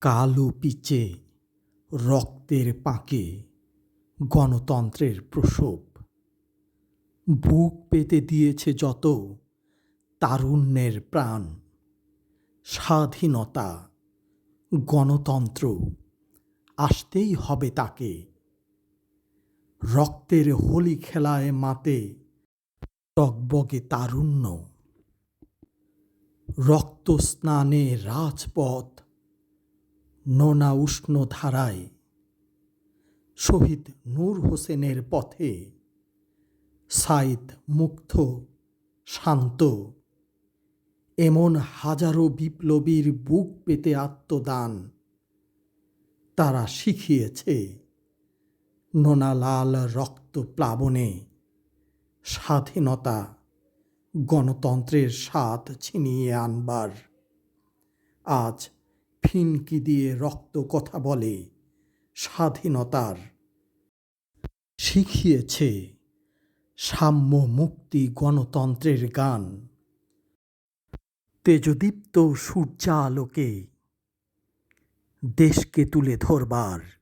কালো পিচে, রক্তের পাঁকে, গণতন্ত্রের প্রসব বুক পেতে দিয়েছে যত তারুণ্যের প্রাণ। স্বাধীনতা, গণতন্ত্র, আসতেই হবে তাকে। রক্তের হোলি খেলায় মাতে টকবগে তারুণ্য। রক্ত স্নানে রাজপথ নোনা উষ্ণ ধারায়। শহীদ নূর হোসেনের পথে সাইদ মুগ্ধ, শান্ত। এমন হাজারো বিপ্লবীর বুক পেতে আত্মদান তারা শিখিয়েছে। নোনা লাল রক্ত প্লাবনে স্বাধীনতা গণতন্ত্রের স্বাদ ছিনিয়ে আনবার। আজ ফিনকি দিয়ে রক্ত কথা বলে? স্বাধীনতার শিখিয়েছে সাম্য মুক্তি গণতন্ত্রের গান। তেজদীপ্ত সূর্যালোকে দেশকে তুলে ধরবার